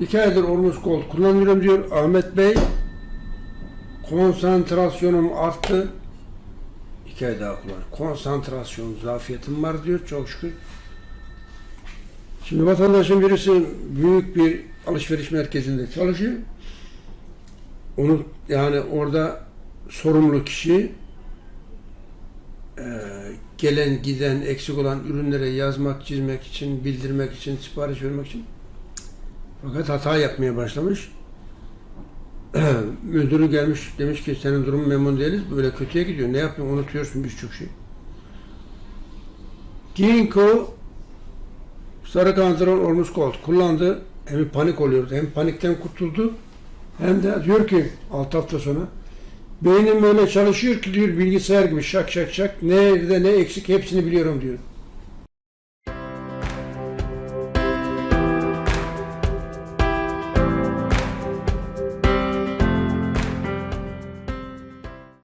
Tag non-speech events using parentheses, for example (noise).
İki aydır Ormus Gold kullanıyorum diyor Ahmet Bey. Konsantrasyonum arttı. İki ay daha kullan. Konsantrasyon zafiyetim var diyor çok şükür. Şimdi vatandaşın birisi büyük bir alışveriş merkezinde çalışıyor. Onu yani orada sorumlu kişi eee, gelen giden eksik olan ürünlere yazmak, çizmek için, bildirmek için, sipariş vermek için fakat hata yapmaya başlamış. (clears throat) Müdürü gelmiş demiş ki senin durumun memnun değiliz. Böyle kötüye gidiyor. Ne yapıyorsun? Unutuyorsun birçok şey. Ginkgo sarı kantaron olmuş gold kullandı. Hem panik oluyordu. Hem panikten kurtuldu. Hem de diyor ki 6 hafta sonra beynim öyle çalışıyor ki diyor bilgisayar gibi şak şak şak nerede ne eksik hepsini biliyorum diyor.